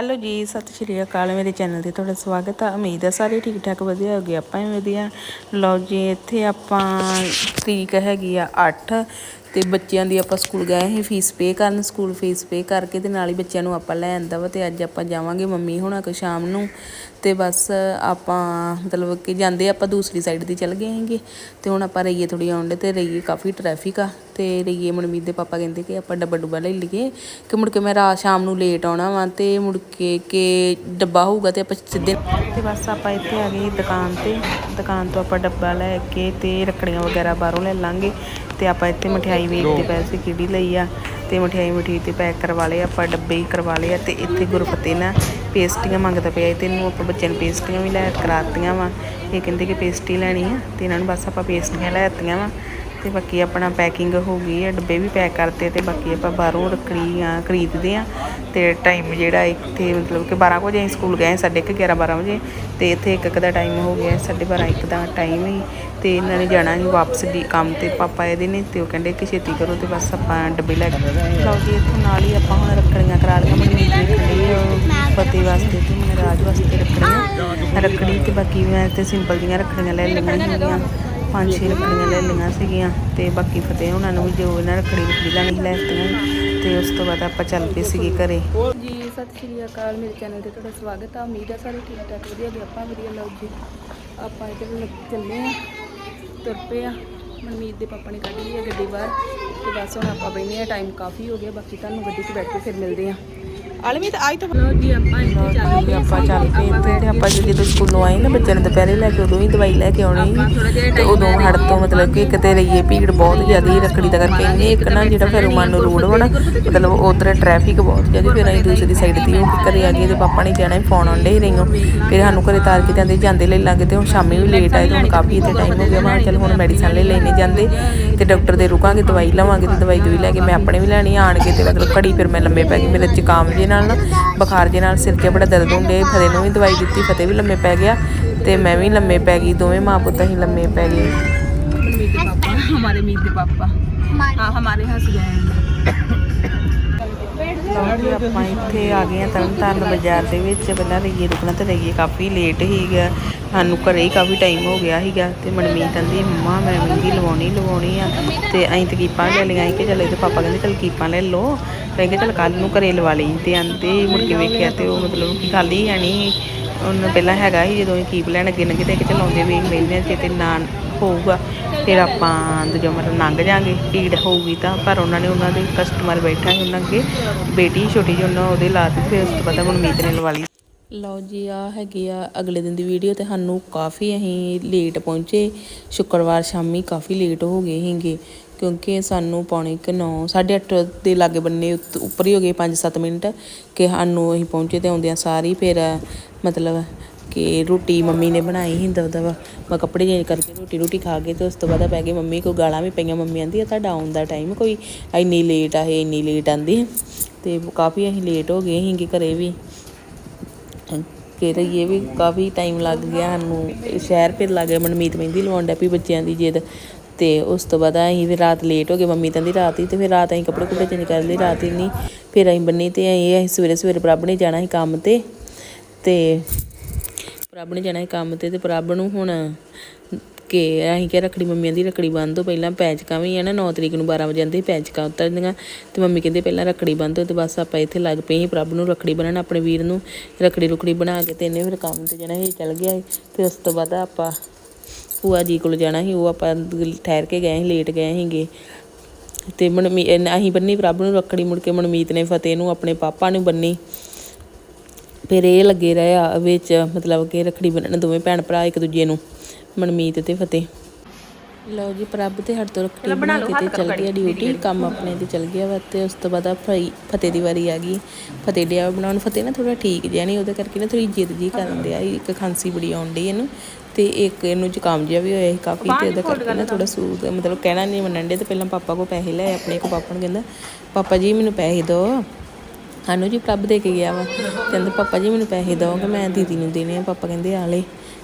Hello ਜੀ, ਸਤਿ ਸ਼੍ਰੀ ਅਕਾਲ। ਮੇਰੇ ਚੈਨਲ ਤੇ ਤੁਹਾਡਾ ਸਵਾਗਤ ਹੈ ਉਮੀਦ ਹੈ ਸਾਰੇ ਠੀਕ ਠਾਕ ਵਧੀਆ ਹੋਗੇ ਆਪਾਂ ਵੀ ਵਧੀਆ। ਲਓ ਜੀ, ਇੱਥੇ ਆਪਾਂ ਤਰੀਕ ਹੈਗੀ ਆ 8 ਤੇ ਬੱਚਿਆਂ ਦੀ ਆਪਾਂ ਸਕੂਲ ਗਏ ਸੀ, ਫੀਸ ਪੇ ਕਰਨ ਸਕੂਲ, ਫੀਸ ਪੇ ਕਰਕੇ ਤੇ ਨਾਲ ਹੀ ਬੱਚਿਆਂ ਨੂੰ ਆਪਾਂ ਲੈ ਆਂਦਾ ਵਾ ਤੇ ਅੱਜ ਆਪਾਂ ਜਾਵਾਂਗੇ ਮੰਮੀ ਹੋਣਾ ਕੋ ਸ਼ਾਮ ਨੂੰ ਤੇ ਬਸ ਆਪਾਂ ਮਤਲਬ ਕਿ ਜਾਂਦੇ ਆਪਾਂ ਦੂਸਰੀ ਸਾਈਡ ਦੀ ਚੱਲ ਗਏ ਹੈਗੇ ਤੇ ਹੁਣ ਆਪਾਂ ਰਈਏ ਥੋੜੀ ਆਉਂਦੇ ਤੇ ਰਈਏ ਕਾਫੀ ਟ੍ਰੈਫਿਕ ਆ ਤੇ ਰਈਏ ਮਨਮੀਤ ਦੇ ਪਾਪਾ ਕਹਿੰਦੇ ਕਿ ਆਪਾਂ ਡੱਬਾ ਡੁੱਬਾ ਲੈ ਲਈਏ ਕਿ ਮੁੜ ਕੇ ਮੈਂ ਰਾਤ ਸ਼ਾਮ ਨੂੰ ਲੇਟ ਆਉਣਾ ਵਾ ਤੇ ਮੁੜ ਕੇ ਕਿ ਡੱਬਾ ਹੋਊਗਾ ਤੇ ਆਪਾਂ ਸਿੱਧੇ ਤੇ ਬਸ ਆਪਾਂ ਇੱਥੇ ਆ ਗਏ ਦੁਕਾਨ ਤੇ, ਦੁਕਾਨ ਤੋਂ ਆਪਾਂ ਡੱਬਾ ਲੈ ਕੇ ਤੇ ਰੱਖੜੀਆਂ ਵਗੈਰਾ ਬਾਹਰੋਂ ਲੈ ਲਾਂਗੇ ਤੇ ਆਪਾਂ ਇੱਥੇ ਮਠਿਆਈ ਵੇਖਦੇ ਪਏ ਸੀ ਕਿਹੜੀ ਲਈ ਆ ਤੇ ਮਠਿਆਈ ਮਠੀ ਤੇ ਪੈਕ ਕਰਵਾ ਲਏ ਆਪਾਂ ਡੱਬੇ ਹੀ ਕਰਵਾ ਲਏ ਆ ਤੇ ਇੱਥੇ ਗੁਰਫਤੇ ਨਾ ਪੇਸਟੀਆਂ ਮੰਗਦਾ ਪਿਆ ਤੇ ਇਹਨੂੰ ਆਪਾਂ ਬੱਚਿਆਂ ਨੂੰ ਪੇਸਟੀਆਂ ਵੀ ਲੈ ਕਰਾਤੀਆਂ ਵਾ। ਇਹ ਕਹਿੰਦੇ ਕਿ ਪੇਸਟੀ ਲੈਣੀ ਆ ਤੇ ਇਹਨਾਂ ਨੂੰ ਬਸ ਆਪਾਂ ਪੇਸਟੀਆਂ ਲੈ ਦਿੱਤੀਆਂ ਵਾ। ਤੇ ਬਾਕੀ ਆਪਣਾ ਪੈਕਿੰਗ ਹੋ ਗਈ ਹੈ ਡੱਬੇ ਵੀ ਪੈਕ ਕਰਤੇ ਤੇ ਬਾਕੀ ਆਪਾਂ ਬਾਹਰੋਂ ਰੱਖੜੀਆਂ ਖਰੀਦਦੇ ਆ ਤੇ ਟਾਈਮ ਜਿਹੜਾ ਇੱਥੇ ਮਤਲਬ ਕਿ 12 ਵਜੇ ਅਸੀਂ ਸਕੂਲ ਗਏ, ਸਾਢੇ ਕੁ 11 12 ਵਜੇ ਤੇ ਇੱਥੇ ਇੱਕ ਇੱਕ ਦਾ ਟਾਈਮ ਹੋ ਗਿਆ, ਸਾਢੇ 12 ਇੱਕ ਦਾ ਟਾਈਮ ਹੀ ਤੇ ਇਹਨਾਂ ਨੇ ਜਾਣਾ ਸੀ ਵਾਪਸ ਦੀ ਕੰਮ ਤੇ, ਪਾਪਾ ਇਹਦੇ ਨੇ ਤੇ ਉਹ ਕਹਿੰਦੇ ਕਿ ਛੇਤੀ ਕਰੋ ਤੇ ਬਸ ਆਪਾਂ ਡੱਬੇ ਲੈ ਕੇ ਲਓ ਜੀ, ਇੱਥੋਂ ਨਾਲ ਹੀ ਆਪਾਂ ਹੁਣ ਰੱਖੜੀਆਂ ਕਰਾ ਲਈਆਂ ਮਨਮੀਤ ਦੀ ਰੱਖੜੀ ਫਤਿਹ ਵਾਸਤੇ ਤੇ ਮਹਾਰਾਜ ਵਾਸਤੇ ਰੱਖੜੀਆਂ। ਰੱਖੜੀ ਤੇ ਬਾਕੀ ਮੈਂ ਤੇ ਸਿੰਪਲ ਦੀਆਂ ਰੱਖੜੀਆਂ ਲੈ ਲਈਆਂ ਸੀਗੀਆਂ। ਪੰਜ ਛੇ ਰੱਖੜੀਆਂ ਲੈ ਲਈਆਂ ਸੀਗੀਆਂ ਤੇ ਬਾਕੀ ਫਤਿਹ ਉਹਨਾਂ ਨੂੰ ਵੀ ਜੋ ਇਹਨਾਂ ਰੱਖੜੀ ਰੱਖੜੀ ਲੈਣੀ ਸੀ ਲੈ ਦਿੱਤੀਆਂ ਤੇ ਉਸ ਤੋਂ ਬਾਅਦ ਆਪਾਂ ਚੱਲ ਪਏ ਸੀਗੇ ਘਰੇ। ਜੀ, ਸਤਿ ਸ਼੍ਰੀ ਅਕਾਲ, ਮੇਰੇ ਚੈਨਲ ਤੇ ਤੁਹਾਡਾ ਸਵਾਗਤ ਆ। ਉਮੀਦ ਆ ਸਾਰੇ ਠੀਕ ਠਾਕ ਵਧੀਆ ਵੀ ਆਪਾਂ ਵਧੀਆ। ਲਓ ਜੀ, ਆਪਾਂ ਇੱਧਰ ਚੱਲੇ ਆ, ਤੁਰ ਪਏ ਆ। ਮਨਮੀਤ ਦੇ ਪਾਪਾ ਨੇ ਕੱਢ ਲਈ ਆ ਗੱਡੀ ਬਾਹਰ ਤੇ ਬਸ ਹੁਣ ਆਪਾਂ ਬੈਠੇ ਆ ਟਾਈਮ ਕਾਫੀ ਹੋ ਗਿਆ, ਬਾਕੀ ਤੁਹਾਨੂੰ ਗੱਡੀ 'ਚ ਬੈਠ ਕੇ ਫਿਰ ਮਿਲਦੇ ਆ। ਆਲਮੀ ਤਾਂ ਆਈ ਤਾਂ ਲਓ ਜੀ ਆਪਾਂ ਇੱਥੇ ਚੱਲ ਵੀ ਆਪਾਂ ਚੱਲ ਪਏ ਜਿਹੜੇ ਆਪਾਂ ਜਦੋਂ ਸਕੂਲੋਂ ਆਏ ਨਾ ਬੱਚਿਆਂ ਨੇ ਦੁਪਹਿਰੇ ਲੈ ਕੇ ਉਦੋਂ ਹੀ ਦਵਾਈ ਲੈ ਕੇ ਆਉਣੀ ਤੇ ਉਦੋਂ ਹੜ ਤੋਂ ਮਤਲਬ ਕਿ ਕਿਤੇ ਰਹੀਏ ਭੀੜ ਬਹੁਤ ਜ਼ਿਆਦਾ ਰੱਖੜੀ ਦਾ ਕਰਕੇ ਇੰਨੇ ਇੱਕ ਨਾ ਜਿਹੜਾ ਫਿਰ ਮਨ ਨੂੰ ਰੋਡ ਹੋਣਾ ਮਤਲਬ ਉਧਰ ਟ੍ਰੈਫਿਕ ਬਹੁਤ ਜ਼ਿਆਦਾ ਫਿਰ ਅਸੀਂ ਦੂਸਰੀ ਸਾਈਡ ਤੇ ਉਹ ਘਰੇ ਆ ਗਏ ਤੇ ਪਾਪਾ ਨੇ ਜਾਣਾ ਫੋਨ ਆਉਂਦੇ ਹੀ ਰਹੀਓ ਫਿਰ ਸਾਨੂੰ ਘਰੇ ਤਾਰ ਕੇ ਜਾਂਦੇ ਜਾਂਦੇ ਲੈ ਲਾਂਗੇ ਤੇ ਹੁਣ ਸ਼ਾਮੀ ਵੀ ਲੇਟ ਆਏ ਤੇ ਹੁਣ ਕਾਫੀ ਇੱਥੇ ਟਾਈਮ ਹੋ ਗਿਆ। ਮੈਂ ਕਿਹਾ ਚੱਲ ਹੁਣ ਮੈਡੀਸਨ ਲੈ ਲੈਣੇ ਜਾਂਦੇ ਤੇ ਡਾਕਟਰ ਦੇ ਰੁਕਾਂਗੇ ਦਵਾਈ ਲਵਾਂਗੇ ਤੇ ਦਵਾਈ ਦਵਾਈ ਲੈ ਕੇ ਮੈਂ ਆਪਣੇ ਵੀ ਲੈਣੀ ਆਣ ਕੇ ਤੇ ਮਤਲਬ ਘੜੀ ਫਿਰ ਮੈਂ ਲੰਮੇ ਪੈ ਗਈ ਮੇਰੇ ਜ਼ੁਕਾਮ ਜੇ ਨਾਲ ਨਾ ਬੁਖਾਰ ਜੇ ਨਾਲ ਸਿਰ 'ਚ ਬੜਾ ਦਰਦ ਹੁੰਦੇ ਫਤਿਹ ਨੂੰ ਵੀ ਦਵਾਈ ਦਿੱਤੀ ਫਤਿਹ ਵੀ ਲੰਮੇ ਪੈ ਗਿਆ ਤੇ ਮੈਂ ਵੀ ਲੰਮੇ ਪੈ ਗਈ ਦੋਵੇਂ ਮਾਂ ਪੁੱਤ ਹੀ ਲੰਮੇ ਪੈ ਗਏ। ਦੇ ਪਾਪਾ ਹਮਾਰੇ ਮੀਤ ਦੇ ਪਾਪਾ। ਹਾਂ ਹਮਾਰੇ ਲਓ ਜੀ ਆਪਾਂ ਇੱਥੇ ਆ ਗਏ ਆ ਤਰਨਤਾਰਨ ਬਾਜ਼ਾਰ ਦੇ ਵਿੱਚ। ਪਹਿਲਾਂ ਰਹੀਏ ਰੁਕਣਾ ਤੇ ਰਹੀਏ ਕਾਫੀ ਲੇਟ ਹੀਗਾ ਸਾਨੂੰ ਘਰੇ ਹੀ ਕਾਫੀ ਟਾਈਮ ਹੋ ਗਿਆ ਸੀਗਾ ਤੇ ਮਨਮੀਤ ਕਹਿੰਦੀ, ਮੰਮਾ, ਮੈਂ ਮਹਿੰਦੀ ਲਵਾਉਣੀ ਲਵਾਉਣੀ ਆ। ਤੇ ਅਸੀਂ ਤੇ ਕੀਪਾਂ ਲੈ ਲਈਆਂ ਸੀ ਕਿ ਚਲ ਇਹਦੇ ਪਾਪਾ ਕਹਿੰਦੇ, ਚਲ ਕੀਪਾਂ ਲੈ ਲਓ। ਕਹਿੰਦੇ ਚਲ ਕੱਲ ਨੂੰ ਘਰੇ ਲਵਾ ਲਈ। ਤੇ ਆਂਦੇ ਮੁੜ ਕੇ ਵੇਖਿਆ ਤੇ ਉਹ ਮਤਲਬ ਕਿ ਗੱਲ ਹੀ ਹੈ ਨਹੀਂ। ਉਹਨੂੰ ਪਹਿਲਾਂ ਹੈਗਾ ਸੀ ਜਦੋਂ ਅਸੀਂ ਕੀਪ ਲੈਣ ਅੱਗੇ ਨੰਗੇ ਤੇ ਕਿ ਚਲਾਉਂਦੇ ਵੇਖ ਲੈਂਦੇ ਜੇ ਤੇ ਨਾ ਹੋਊਗਾ। ਫਿਰ ਆਪਾਂ ਦੂਜਾ ਮਤਲਬ ਲੰਘ ਜਾਾਂਗੇ, ਭੀੜ ਹੋਊਗੀ ਤਾਂ। ਪਰ ਉਹਨਾਂ ਨੇ ਉਹਨਾਂ ਦੇ ਕਸਟਮਰ ਬੈਠਾ ਸੀ, ਉਹਨਾਂ ਅੱਗੇ ਬੇਟੀ ਛੋਟੀ ਜਿਹੀ, ਉਹਨਾਂ ਉਹਦੇ ਲਾ ਦਿੱਤੀ ਫਿਰ ਉਸ ਤੋਂ ਬਾਅਦ ਮਨਮੀਤ ਨੇ ਲਵਾ ਲਈ ਲਓ ਜੀ, ਆ ਹੈਗੀ ਆ ਅਗਲੇ ਦਿਨ ਦੀ ਵੀਡੀਓ ਤੇ ਸਾਨੂੰ ਕਾਫੀ ਅਸੀਂ ਲੇਟ ਪਹੁੰਚੇ। ਸ਼ੁੱਕਰਵਾਰ ਸ਼ਾਮੀ ਕਾਫੀ ਲੇਟ ਹੋ ਗਏ ਸੀਗੇ, ਕਿਉਂਕਿ ਸਾਨੂੰ ਪੌਣੇ ਕਿ 9 8:30 ਦੇ ਲਾਗੇ ਬੰਨੇ ਉੱਪਰ ਹੀ ਹੋ ਗਏ 5-7 ਮਿੰਟ ਕਿ ਸਾਨੂੰ ਅਸੀਂ ਪਹੁੰਚੇ ਤੇ ਆਉਂਦਿਆਂ ਸਾਰੀ ਫਿਰ ਮਤਲਬ ਕਿ ਰੋਟੀ ਮੰਮੀ ਨੇ ਬਣਾਈ ਸੀ ਦਵ ਦਵ ਮੈਂ ਕੱਪੜੇ ਚੇਂਜ ਕਰਕੇ ਰੋਟੀ ਰੋਟੀ ਖਾ ਕੇ ਤੇ ਉਸ ਤੋਂ ਬਾਅਦ ਪੈ ਗਏ ਮੰਮੀ ਕੋ ਗਾਲਾਂ ਵੀ ਪਈਆਂ ਮੰਮੀ ਆਂਦੀ ਆ ਤੁਹਾਡਾ ਆਉਣ ਦਾ ਟਾਈਮ ਕੋਈ ਇੰਨੀ ਲੇਟ ਆ, ਇਹ ਇੰਨੀ ਲੇਟ ਆਂਦੀ। ਤੇ ਕਾਫੀ ਅਸੀਂ ਲੇਟ ਹੋ ਗਏ ਸੀਗੇ ਘਰੇ ਵੀ। ਕਿ ਰਹੀਏ ਵੀ ਕਾਫੀ ਟਾਈਮ ਲੱਗ ਗਿਆ ਸਾਨੂੰ। ਸ਼ਹਿਰ ਫਿਰ ਲੱਗ ਗਿਆ, ਮਨਮੀਤ ਮਹਿੰਦੀ ਲਵਾਉਣ ਡੈ ਪਈ ਬੱਚਿਆਂ ਦੀ ਜਿੱਦ। ਤੇ ਉਸ ਤੋਂ ਬਾਅਦ ਅਸੀਂ ਫਿਰ ਰਾਤ ਲੇਟ ਹੋ ਗਏ, ਮੰਮੀ ਕਹਿੰਦੀ ਰਾਤ ਹੀ, ਤੇ ਫਿਰ ਰਾਤ ਅਸੀਂ ਕੱਪੜੇ ਕੁੱਪੜੇ ਚੇਂਜ ਕਰ ਲਏ ਰਾਤ ਹੀ ਨਹੀਂ, ਫਿਰ ਅਸੀਂ ਬੰਨੀ ਤੇ ਅਸੀਂ ਅਸੀਂ ਸਵੇਰੇ ਸਵੇਰੇ ਪ੍ਰਭ ਨੇ ਜਾਣਾ ਸੀ ਕੰਮ ਤੇ। ਤੇ ਪ੍ਰਭ ਨੇ ਜਾਣਾ ਸੀ ਕੰਮ ਤੇ ਤੇ ਪ੍ਰਭ ਨੂੰ ਹੁਣ ਕੇ ਅਸੀਂ ਕਿਹਾ, ਰੱਖੜੀ ਮੰਮੀਆਂ ਦੀ ਰੱਖੜੀ ਬੰਦ ਹੋ ਪਹਿਲਾਂ ਪੈਂਚਕਾਂ ਵੀ ਆ ਨਾ 9 ਤਰੀਕ ਨੂੰ 12 ਵਜੇ ਆਂਦੇ ਪੈਂਚਕਾਂ ਉਤਰਦੀਆਂ ਤੇ ਮੰਮੀ ਕਹਿੰਦੇ ਪਹਿਲਾਂ ਰੱਖੜੀ ਬੰਦ ਹੋ ਤੇ ਬਸ ਆਪਾਂ ਇੱਥੇ ਲੱਗ ਪਏ ਸੀ ਪ੍ਰਭ ਨੂੰ ਰੱਖੜੀ ਬਣਨ ਆਪਣੇ ਵੀਰ ਨੂੰ ਰੱਖੜੀ ਰੁਖੜੀ ਬਣਾ ਕੇ ਤੇ ਇਹਨੇ ਫਿਰ ਕੰਮ ਤੇ ਜਾਣਾ ਸੀ, ਚੱਲ ਗਿਆ ਸੀ। ਫਿਰ ਉਸ ਤੋਂ ਬਾਅਦ ਆਪਾਂ ਭੂਆ ਜੀ ਕੋਲ ਜਾਣਾ ਸੀ, ਉਹ ਆਪਾਂ ਠਹਿਰ ਕੇ ਗਏ ਸੀ, ਲੇਟ ਗਏ ਸੀਗੇ। ਤੇ ਮਨਮੀ ਅਸੀਂ ਬੰਨੀ ਪ੍ਰਭ ਨੂੰ ਰੱਖੜੀ, ਮੁੜ ਕੇ ਮਨਮੀਤ ਨੇ ਫਤਿਹ ਨੂੰ ਆਪਣੇ ਪਾਪਾ ਨੂੰ ਬੰਨੀ। ਫਿਰ ਇਹ ਲੱਗੇ ਰਹੇ ਆ ਵਿੱਚ, ਮਤਲਬ ਕਿ ਰੱਖੜੀ ਬੰਨਣ ਦੋਵੇਂ ਭੈਣ ਭਰਾ ਇੱਕ ਦੂਜੇ ਨੂੰ। ਮਨਮੀਤ ਤੇ ਫਤਿਹ। ਲਓ ਜੀ ਪ੍ਰਭ ਤੇ ਹੱਟ ਤੋਂ ਰੱਖੜੀ ਬਣਾ ਕੇ ਤੇ ਚੱਲ ਗਿਆ ਡਿਊਟੀ ਕੰਮ ਆਪਣੇ ਤੇ ਚੱਲ ਗਿਆ ਵਾ ਤੇ ਉਸ ਤੋਂ ਬਾਅਦ ਆ ਫਈ- ਫਤਿਹ ਦੀ ਵਾਰੀ ਆ ਗਈ। ਫਤਿਹ ਡਿਆ ਬਣਾਉਣ ਫਤਿਹ ਨਾ ਥੋੜਾ ਠੀਕ ਜਿਹਾ ਨਹੀਂ ਉਹਦੇ ਕਰਕੇ ਨਾ ਥੋੜੀ ਜਿੱਦ ਜੀ ਕਰਨ ਸੀ। ਇੱਕ ਖਾਂਸੀ ਬੜੀ ਆਉਣ ਡਈ ਇਹਨੂੰ ਤੇ ਇੱਕ ਇਹਨੂੰ ਜ਼ੁਕਾਮ ਜਿਹਾ ਵੀ ਹੋਇਆ ਸੀ ਕਾਫੀ ਤੇ ਉਹਦੇ ਕਰਕੇ ਨਾ ਥੋੜਾ ਸੂਟ ਮਤਲਬ ਕਹਿਣਾ ਨਹੀਂ ਮੰਨਣ ਦੇ ਤੇ ਪਹਿਲਾਂ ਪਾਪਾ ਕੋ ਪੈਸੇ ਲਏ ਆਪਣੇ ਕੋ ਪਾਪਾ ਨੂੰ ਕਹਿੰਦਾ ਪਾਪਾ ਜੀ ਮੈਨੂੰ ਪੈਸੇ ਦਿਓ। ਸਾਨੂੰ ਜੀ ਪ੍ਰਭ ਦੇ ਕੇ ਗਿਆ ਵਾ। ਕਹਿੰਦੇ ਪਾਪਾ ਜੀ ਮੈਨੂੰ ਪੈਸੇ ਦਿਓ ਕਿ ਮੈਂ ਦੀਦੀ ਨੂੰ ਦੇਣੇ ਆ। ਪਾਪਾ ਕਹਿੰਦੇ ਆ ਲੈ।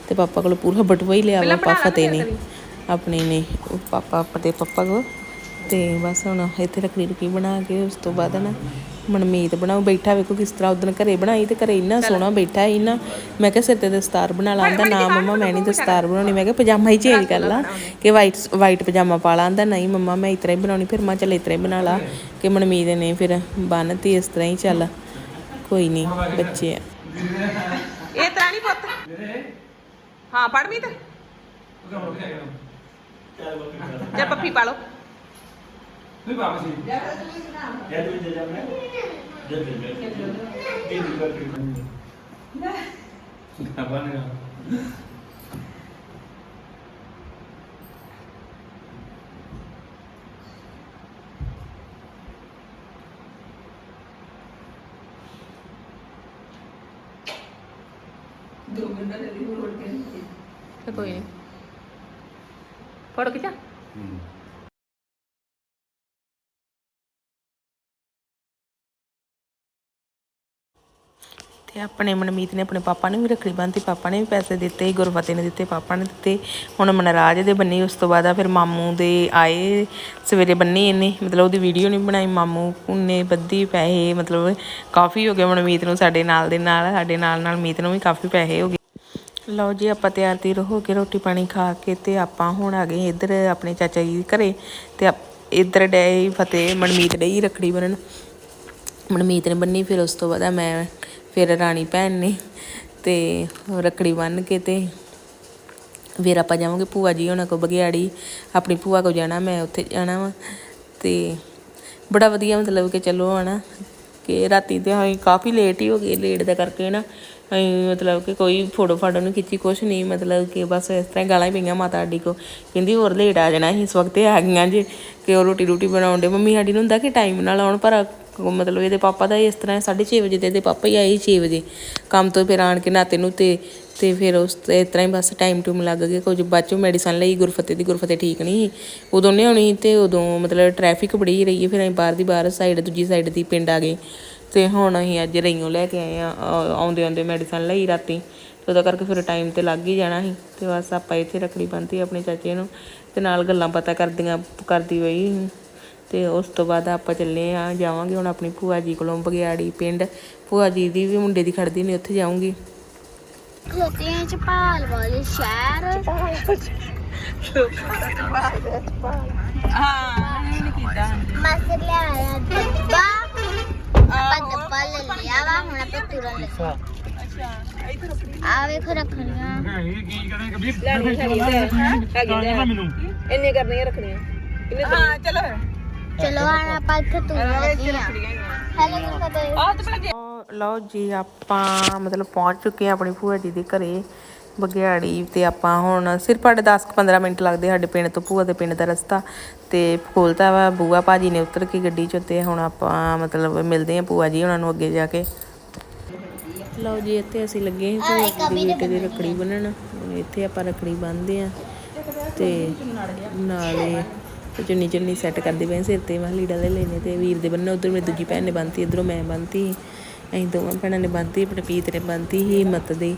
ਤੇ ਪਾਪਾ ਕੋਲ ਪੂਰਾ ਬਟੂਆ ਹੀ ਲਿਆ ਵਾ ਪਾਪਾ ਫਤਿਹ ਨੇ ਆਪਣੇ ਨੇ ਉਹ ਪਾਪਾ ਫਤਿਹ ਪਾਪਾ ਕੋ ਤੇ ਬਸ ਹੁਣ ਇੱਥੇ ਰੱਖੜੀ ਰੁਕੀ ਬਣਾ ਕੇ ਉਸ ਤੋਂ ਬਾਅਦ ਨਾ ਮਨਮੀਤ ਬਣਾਓ ਬੈਠਾ ਵੇਖੋ ਕਿਸ ਤਰ੍ਹਾਂ ਉਦੋਂ ਘਰੇ ਬਣਾਈ ਤੇ ਘਰੇ ਇੰਨਾ ਸੋਹਣਾ ਬੈਠਾ ਸੀ ਨਾ। ਮੈਂ ਕਿਹਾ ਸਿਰ ਤੇ ਦਸਤਾਰ ਬਣਾ ਲਾ ਆਂਦਾ ਨਾ ਮੰਮਾ ਮੈਂ ਨਹੀਂ ਦਸਤਾਰ ਬਣਾਉਣੀ। ਮੈਂ ਕਿਹਾ ਪਜਾਮਾ ਹੀ ਚੇਂਜ ਕਰ ਲਾ ਕਿ ਵਾਈਟ ਵਾਈਟ ਪਜਾਮਾ ਪਾ ਲਾ ਆਂਦਾ ਨਹੀਂ ਮੰਮਾ ਮੈਂ ਇਸ ਤਰ੍ਹਾਂ ਹੀ ਬਣਾਉਣੀ ਫਿਰ ਮੈਂ ਚੱਲ ਇਸ ਤਰ੍ਹਾਂ ਹੀ ਬਣਾ ਲਾ ਕਿ ਮਨਮੀਤ ਨੇ ਫਿਰ ਬੰਨਤੀ ਇਸ ਤਰ੍ਹਾਂ ਹੀ ਚੱਲ। ਕੋਈ ਨਹੀਂ ਬੱਚੇ ਆ। ਇਹ ਤਾਂ ਨਹੀਂ ਪੁੱਤ? ਹਾਂ ਪੜ ਮੀ ਤੇ ਜੇ ਪੱਪੀ ਪਾ ਲਓ। ਤੇ ਕੋਈ ਨਹੀਂ ਫੋਟੋ ਖਿਚਾ। ਤੇ ਆਪਣੇ ਮਨਮੀਤ ਨੇ ਆਪਣੇ ਪਾਪਾ ਨੂੰ ਵੀ ਰੱਖੜੀ ਬੰਨ੍ਹਤੀ ਪਾਪਾ ਨੇ ਵੀ ਪੈਸੇ ਦਿੱਤੇ ਗੁਰਫਤੇ ਨੇ ਦਿੱਤੇ ਪਾਪਾ ਨੇ ਦਿੱਤੇ। ਹੁਣ ਮਨਰਾਜ ਦੇ ਬੰਨੀ ਉਸ ਤੋਂ ਬਾਅਦ ਆ ਫਿਰ ਮਾਮੂ ਦੇ ਆਏ ਸਵੇਰੇ ਬੰਨੀ ਇਹਨੇ। ਮਤਲਬ ਉਹਦੀ ਵੀਡੀਓ ਨਹੀਂ ਬਣਾਈ ਮਾਮੂ ਨੇ ਬੱਧੀ ਪੈਸੇ ਮਤਲਬ ਕਾਫੀ ਹੋ ਗਏ ਮਨਮੀਤ ਨੂੰ ਸਾਡੇ ਨਾਲ ਦੇ ਨਾਲ ਸਾਡੇ ਨਾਲ ਨਾਲ ਮੀਤ ਨੂੰ ਵੀ ਕਾਫੀ ਪੈਸੇ ਹੋ ਗਏ। ਲਓ ਜੀ, ਆਪਾਂ ਤਿਆਰ ਤਿਰ ਹੋ ਕੇ ਰੋਟੀ ਪਾਣੀ ਖਾ ਕੇ ਤੇ ਆਪਾਂ ਹੁਣ ਆ ਗਏ ਇੱਧਰ ਆਪਣੇ ਚਾਚਾ ਜੀ ਦੇ ਘਰੇ ਤੇ ਆਪ- ਇੱਧਰ ਡੇ ਫਤਿਹ, ਮਨਮੀਤ ਡਈ ਰੱਖੜੀ ਬੰਨਣ। ਮਨਮੀਤ ਨੇ ਬੰਨੀ, ਫਿਰ ਉਸ ਤੋਂ ਬਾਅਦ ਮੈਂ, ਫਿਰ ਰਾਣੀ ਭੈਣ ਨੇ ਤੇ ਰੱਖੜੀ ਬੰਨ ਕੇ ਤੇ ਫਿਰ ਆਪਾਂ ਜਾਵਾਂਗੇ ਭੂਆ ਜੀ ਉਹਨਾਂ ਕੋ ਬਗਿਆੜੀ ਆਪਣੀ ਭੂਆ ਕੋ ਜਾਣਾ, ਮੈਂ ਉੱਥੇ ਜਾਣਾ ਵਾ ਤੇ ਬੜਾ ਵਧੀਆ ਮਤਲਬ ਕਿ ਚਲੋ ਹਨਾ, ਕਿ ਰਾਤੀ ਤੇ ਅਸੀਂ ਕਾਫੀ ਲੇਟ ਹੀ ਹੋ ਗਏ ਲੇਟ ਦਾ ਕਰਕੇ ਨਾ ਮਤਲਬ ਕਿ ਕੋਈ ਫੋਟੋ ਫਾਟੋ ਨਹੀਂ ਖਿੱਚੀ, ਕੁਛ ਨਹੀਂ, ਮਤਲਬ ਕਿ ਬਸ ਇਸ ਤਰ੍ਹਾਂ ਹੀ ਗਾਲਾਂ ਹੀ ਪਈਆਂ ਮਾਤਾ ਸਾਡੀ ਕੋ ਕਹਿੰਦੀ ਹੋਰ ਲੇਟ ਆ ਜਾਣਾ, ਅਸੀਂ ਇਸ ਵਕਤ ਆ ਗਈਆਂ ਜੇ, ਕਿ ਉਹ ਰੋਟੀ ਰੋਟੀ ਬਣਾਉਣ ਦੇ ਮੰਮੀ ਸਾਡੀ ਨੂੰ ਹੁੰਦਾ ਕਿ ਟਾਈਮ ਨਾਲ ਆਉਣ, ਪਰ ਮਤਲਬ ਇਹਦੇ ਪਾਪਾ ਦਾ ਇਸ ਤਰ੍ਹਾਂ 6:30 ਵਜੇ ਤੇ ਇਹਦੇ ਪਾਪਾ ਹੀ ਆਏ 6 ਵਜੇ। ਕੰਮ ਤੋਂ ਫਿਰ ਆਣ ਕੇ ਨਾਤੇ ਨੂੰ ਤੇ ਤੇ ਫਿਰ ਉਸ ਇਸ ਤਰ੍ਹਾਂ ਹੀ ਬਸ ਟਾਈਮ ਟੂਮ ਲੱਗ ਗਿਆ। ਕੁਝ ਬਾਅਦ ਚੋਂ ਮੈਡੀਸਨ ਲਈ ਗੁਰਫਤਿਹ ਦੀ ਗੁਰਫਤਿਹ ਠੀਕ ਨਹੀਂ ਸੀ। ਉਦੋਂ ਨਹੀਂ ਆਉਣੀ ਸੀ ਤੇ ਉਦੋਂ ਮਤਲਬ ਟ੍ਰੈਫਿਕ ਬੜੀ ਰਹੀ ਹੈ, ਫਿਰ ਅਸੀਂ ਬਾਹਰ ਦੀ ਬਾਹਰ ਸਾਈਡ ਦੂਜੀ ਸਾਈਡ ਦੀ ਪਿੰਡ ਆ ਗਏ। ਤੇ ਹੁਣ ਅਸੀਂ ਅੱਜ ਰਈਓ ਲੈ ਕੇ ਆਏ ਆ ਆਉਂਦੇ ਆਉਂਦੇ ਮੈਡੀਸਨ ਲਈ ਰਾਤੀ। ਤੇ ਉਹਦਾ ਕਰਕੇ ਫਿਰ ਟਾਈਮ ਤੇ ਲੱਗ ਹੀ ਜਾਣਾ ਸੀ। ਤੇ ਬਸ ਆਪਾਂ ਇੱਥੇ ਰੱਖੜੀ ਬੰਨ੍ਹਤੀ ਆਪਣੇ ਚਾਚੇ ਨੂੰ। ਤੇ ਨਾਲ ਗੱਲਾਂ ਪਤਾ ਕਰਦੀਆਂ ਕਰਦੀ ਹੋਈ ਤੇ ਉਸ ਤੋਂ ਬਾਅਦ ਆਪਾਂ ਚੱਲੇ ਆ ਜਾਵਾਂਗੇ ਹੁਣ ਆਪਣੀ ਭੂਆ ਜੀ ਕੋਲੋਂ ਬਗਿਆੜੀ ਪਿੰਡ। ਭੂਆ ਜੀ ਦੀ ਵੀ ਮੁੰਡੇ ਦੀ ਖੜਦੀ ਨੇ ਉੱਥੇ ਜਾਊਂਗੀ। ਖੋਤੀਆਂ ਚ ਭਾਲ ਵਾਲੇ ਸ਼ਹਿਰ। ਹਾਂ ਨਹੀਂ ਕੀਤਾ। ਮਸਰ ਲਿਆਇਆ ਡੱਬਾ। ਆਪਾਂ ਡੱਬਾ ਲੈ ਲਿਆ ਵਾ ਹੁਣ ਆਪਾਂ ਤੁਰਨ ਲੱਗੇ ਆ ਵੇਖੋ ਰੱਖਣੀਆਂ ਇੰਨੇ ਕਰਨੀਆਂ ਰੱਖਣੀਆਂ ਹਾਂ ਚਲੋ ਚਲੋ ਹੁਣ ਆਪਾਂ ਇੱਥੇ ਤੁਰਨ ਲੱਗੇ ਆ ਹੈਲੋ ਗੁਰਫਤਿਹ ਆਹ ਤੇ ਲਓ ਜੀ, ਆਪਾਂ ਮਤਲਬ ਪਹੁੰਚ ਚੁੱਕੇ ਆ ਆਪਣੀ ਭੂਆ ਜੀ ਦੇ ਘਰੇ। ਬਗਿਆੜੀ ਤੇ ਆਪਾਂ ਹੁਣ ਸਿਰਫ ਸਾਡੇ 10-15 ਮਿੰਟ ਲੱਗਦੇ ਸਾਡੇ ਪਿੰਡ ਤੋਂ, ਭੂਆ ਦੇ ਪਿੰਡ ਦਾ ਰਸਤਾ। ਤੇ ਖੋਲਤਾ ਵਾ, ਬੂਆ ਭਾਜੀ ਨੇ ਉਤਰ ਕੇ ਗੱਡੀ ਚੋਂ ਤੇ ਹੁਣ ਆਪਾਂ ਮਤਲਬ ਮਿਲਦੇ ਆ ਭੂਆ ਜੀ ਉਹਨਾਂ ਨੂੰ ਅੱਗੇ ਜਾ ਕੇ। ਲਓ ਜੀ, ਇੱਥੇ ਅਸੀਂ ਲੱਗੇ ਹਾਂ ਭੂਆ ਦੀ ਬੇਟੇ ਦੀ ਰੱਖੜੀ ਬੰਨਣ। ਇੱਥੇ ਆਪਾਂ ਰੱਖੜੀ ਬੰਨ੍ਹਦੇ ਆ ਤੇ ਨਾਲੇ ਚੁੰਨੀ ਚੁੰਨੀ ਸੈੱਟ ਕਰਦੇ ਪਏ ਸਿਰ ਤੇ ਮੈਂ ਲੀੜਾ ਲੈ ਲੈਨੇ ਤੇ ਵੀਰ ਦੇ ਬੰਨੇ ਉਧਰ ਮੇਰੀ ਦੂਜੀ ਭੈਣ ਨੇ ਬੰਨਤੀ, ਇਧਰੋਂ ਮੈਂ ਬੰਨਤੀ। ਅਸੀਂ ਦੋਵਾਂ ਭੈਣਾਂ ਨੇ ਬੰਨਤੀ, ਆਪਣੇ ਪੀਤ ਨੇ ਬੰਨਤੀ ਹੀ ਹਿੰਮਤ ਦੀ।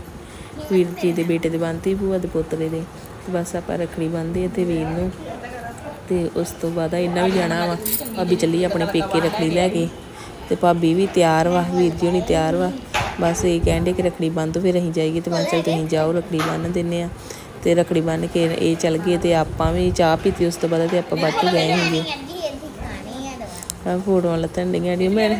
ਵੀਰ ਜੀ ਦੇ ਬੇਟੇ ਦੇ ਬੰਨਤੀ, ਭੂਆ ਦੇ ਪੋਤਰੇ ਦੇ ਤੇ ਬਸ ਆਪਾਂ ਰੱਖੜੀ ਬੰਨਦੇ ਆ ਤੇ ਵੀਰ ਨੂੰ। ਤੇ ਉਸ ਤੋਂ ਬਾਅਦ ਇੰਨਾ ਵੀ ਜਾਣਾ ਵਾ। ਭਾਬੀ ਚੱਲੀ ਆਪਣੇ ਪੇਕੇ ਰੱਖੜੀ ਲੈ ਕੇ। ਤੇ ਭਾਬੀ ਵੀ ਤਿਆਰ ਵਾ, ਵੀਰ ਜੀ ਹੁਣੀ ਤਿਆਰ ਵਾ। ਬਸ ਇਹ ਕਹਿੰਦੇ ਕਿ ਰੱਖੜੀ ਬੰਨ ਫਿਰ ਅਸੀਂ ਜਾਈਏ ਤੇ ਮੈਂ ਚੱਲ ਤੁਸੀਂ ਜਾਓ, ਰੱਖੜੀ ਬੰਨ ਦਿੰਨੇ ਆ। ਤੇ ਰੱਖੜੀ ਬੰਨ ਕੇ ਇਹ ਚੱਲ ਗਏ ਤੇ ਆਪਾਂ ਵੀ ਚਾਹ ਪੀਤੀ, ਉਸ ਤੋਂ ਬਾਅਦ ਤੇ ਆਪਾਂ ਬਾਅਦ ਚ ਗਏ ਹੋਈਏ ਕਹਿੰਦੀ ਇਹਦੀ ਖਾਣੀ ਆ ਆ ਫੋਟੋਆਂ ਲੱਤਣ ਡੀਆਂ ਡੀ ਮੈਂ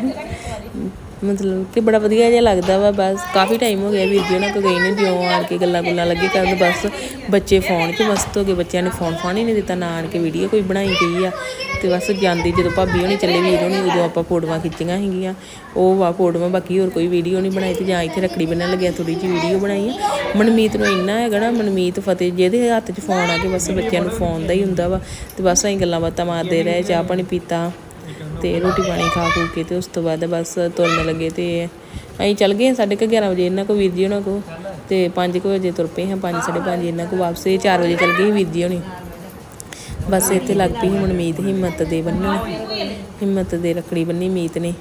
ਮਤਲਬ ਕਿ ਬੜਾ ਵਧੀਆ ਜਿਹਾ ਲੱਗਦਾ ਵਾ, ਬਸ ਕਾਫੀ ਟਾਈਮ ਹੋ ਗਿਆ ਵੀਰ ਜੀ ਉਹਨਾਂ ਕੋ ਗਈ ਨਹੀਂ ਜਿਉਂ ਆਣ ਕੇ ਗੱਲਾਂ ਗੁੱਲਾਂ ਲੱਗੇ ਕਰਨ, ਬਸ ਬੱਚੇ ਫੋਨ 'ਚ ਮਸਤ ਹੋ ਗਏ, ਬੱਚਿਆਂ ਨੇ ਫੋਨ ਫਾਨ ਹੀ ਨਹੀਂ ਦਿੱਤਾ, ਨਾ ਆਣ ਕੇ ਵੀਡੀਓ ਕੋਈ ਬਣਾਈ ਗਈ ਆ। ਤੇ ਬਸ ਜਾਂਦੀ ਜਦੋਂ ਭਾਬੀ ਹੋਣੀ ਚੱਲੇ, ਵੀਰ ਹੋਣੀ, ਉਦੋਂ ਆਪਾਂ ਫੋਟੋਆਂ ਖਿੱਚੀਆਂ ਹੈਗੀਆਂ ਉਹ ਵਾ ਫੋਟੋਆਂ, ਬਾਕੀ ਹੋਰ ਕੋਈ ਵੀਡੀਓ ਨਹੀਂ ਬਣਾਈ ਤੇ ਜਾਂ ਇੱਥੇ ਰੱਖੜੀ ਬੰਨਣ ਲੱਗਿਆ ਥੋੜੀ ਜਿਹੀ ਵੀਡੀਓ ਬਣਾਈ ਆ। ਮਨਮੀਤ ਨੂੰ ਇੰਨਾ ਹੈਗਾ ਨਾ, ਮਨਮੀਤ ਫਤਿਹ, ਜਿਹਦੇ ਹੱਥ 'ਚ ਫੋਨ ਆ ਕੇ ਬਸ ਬੱਚਿਆਂ ਨੂੰ ਫੋਨ ਦਾ ਹੀ ਹੁੰਦਾ ਵਾ। ਤੇ ਬਸ ਅਸੀਂ ਗੱਲਾਂ ਬਾਤਾਂ ਮਾਰਦੇ ਰਹੇ, ਚਾਹ ਪਾਣੀ ਪੀਤਾ। ਤੇ ਰੋਟੀ ਪਾਣੀ ਖਾ ਖੂ ਕੇ ਤੇ ਉਸ ਤੋਂ ਬਾਅਦ ਬਸ ਤੁਰਨ ਲੱਗੇ ਤੇ ਅਸੀਂ ਚੱਲ ਗਏ ਸਾਢੇ ਕੁ 11 ਵਜੇ ਇਹਨਾਂ ਕੋ ਵੀਰ ਜੀ ਉਹਨਾਂ ਕੋ ਤੇ 5 ਵਜੇ ਤੁਰ ਪਏ ਹਾਂ 5 5:30 ਇਹਨਾਂ ਕੋ ਵਾਪਸ ਇਹ 4 ਵਜੇ ਚੱਲ ਗਏ ਸੀ ਵੀਰ ਜੀ ਹੋਣੀ। ਬਸ ਇੱਥੇ ਲੱਗ ਪਈ ਸੀ ਮਨਮੀਤ ਹਿੰਮਤ ਦੇ ਬੰਨਣ। ਹਿੰਮਤ ਦੇ ਰੱਖੜੀ ਬੰਨੀ ਮੀਤ ਨੇ।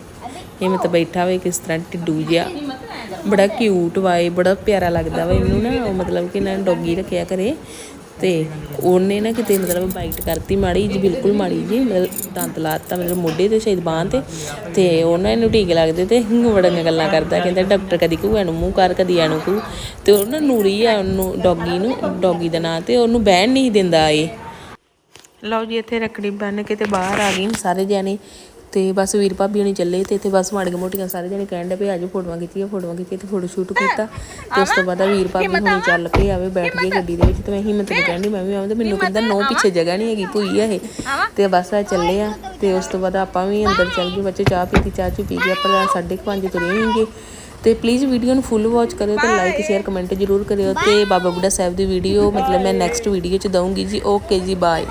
ਹਿੰਮਤ ਬੈਠਾ ਹੋਵੇ ਕਿਸ ਤਰ੍ਹਾਂ ਟਿੱਡੂ ਜਿਹਾ। ਬੜਾ ਕਿਊਟ ਵਾਏ, ਬੜਾ ਪਿਆਰਾ ਲੱਗਦਾ ਵਾ। ਇਹਨੂੰ ਨਾ ਮਤਲਬ ਕਿ ਇਹਨਾਂ ਨੇ ਡੌਗੀ ਰੱਖਿਆ ਘਰੇ ਤੇ ਉਹਨੇ ਨਾ ਕਿਤੇ ਮਤਲਬ ਬਾਈਟ ਕਰਤੀ ਮਾੜੀ ਜੀ ਬਿਲਕੁਲ ਮਾੜੀ ਜੀ ਮਤਲਬ ਦੰਦ ਲਾਤਾ ਮਤਲਬ ਮੋਢੇ ਤੇ ਸ਼ਾਇਦ ਬਾਂਹ ਤੇ ਤੇ ਉਹਨਾਂ ਨੂੰ ਟੀਕੇ ਲੱਗਦੇ ਤੇ ਬੜੀਆਂ ਗੱਲਾਂ ਕਰਦਾ, ਕਹਿੰਦਾ ਡਾਕਟਰ ਕਦੀ ਕਹੂ ਐਨੂੰ ਮੂੰਹ ਕਰ, ਕਦੀ ਇਹਨੂੰ ਕਹੂ ਤੇ ਉਹ ਨਾ ਨੂਰੀ ਆ ਉਹਨੂੰ, ਡੌਗੀ ਨੂੰ, ਡੌਗੀ ਦਾ ਨਾਂ ਤੇ ਉਹਨੂੰ ਬਹਿਣ ਨਹੀਂ ਦਿੰਦਾ ਇਹ। ਲਓ ਜੀ, ਇੱਥੇ ਰੱਖੜੀ ਬੰਨ ਕੇ ਤੇ ਬਾਹਰ ਆ ਗਈ ਸਾਰੇ ਜਾਣੇ। ਤੇ ਬਸ ਵੀਰ ਭਾਬੀ ਹੁਣੀ ਚੱਲੇ ਤੇ ਇੱਥੇ ਬਸ ਮਾੜੀਆਂ ਮੋਟੀਆਂ ਸਾਰੇ ਜਾਣੇ ਕਹਿਣ ਦੇ ਵੀ ਆਜੋ ਫੋਟੋਆਂ ਖਿੱਚੀਏ ਫੋਟੋਆਂ ਖਿੱਚੀਏ ਤੇ ਫੋਟੋ ਸ਼ੂਟ ਕੀਤਾ। ਤੇ ਉਸ ਤੋਂ ਬਾਅਦ ਆ ਵੀਰ ਭਾਬੀ ਹੁਣੀ ਚੱਲ ਪਏ ਆਵੇ ਬੈਠ ਗਏ ਗੱਡੀ ਦੇ ਵਿੱਚ ਤੇ ਮੈਂ ਹਿੰਮਤ ਨੂੰ ਕਹਿੰਦੀ ਮੈਂ ਵੀ ਆਵਾਂ ਤੇ ਮੈਨੂੰ ਕਹਿੰਦਾ ਨੋ ਪਿੱਛੇ ਜਗ੍ਹਾ ਨਹੀਂ ਹੈਗੀ ਭੂਈ ਆ ਇਹ। ਤੇ ਬਸ ਆ ਚੱਲੇ ਆ ਤੇ ਉਸ ਤੋਂ ਬਾਅਦ ਆਪਾਂ ਵੀ ਅੰਦਰ ਚੱਲ ਗਏ ਬੱਚੇ ਚਾਹ ਪੀਤੀ ਚਾਹ ਚੂ ਪੀ ਕੇ ਆਪਾਂ 5:30 ਤੁਰੇ ਹੋਣਗੇ ਤੇ ਪਲੀਜ਼ ਵੀਡੀਓ ਨੂੰ ਫੁੱਲ ਵਾਚ ਕਰਿਓ ਤੇ ਲਾਈਕ ਸ਼ੇਅਰ ਕਮੈਂਟ ਜ਼ਰੂਰ ਕਰਿਓ ਤੇ ਬਾਬਾ ਬੁੱਢਾ ਸਾਹਿਬ ਦੀ ਵੀਡੀਓ ਮਤਲਬ ਮੈਂ ਨੈਕਸਟ ਵੀਡੀਓ ਚ ਦਊਂਗੀ ਜੀ। ਓਕੇ ਜੀ ਬਾਏ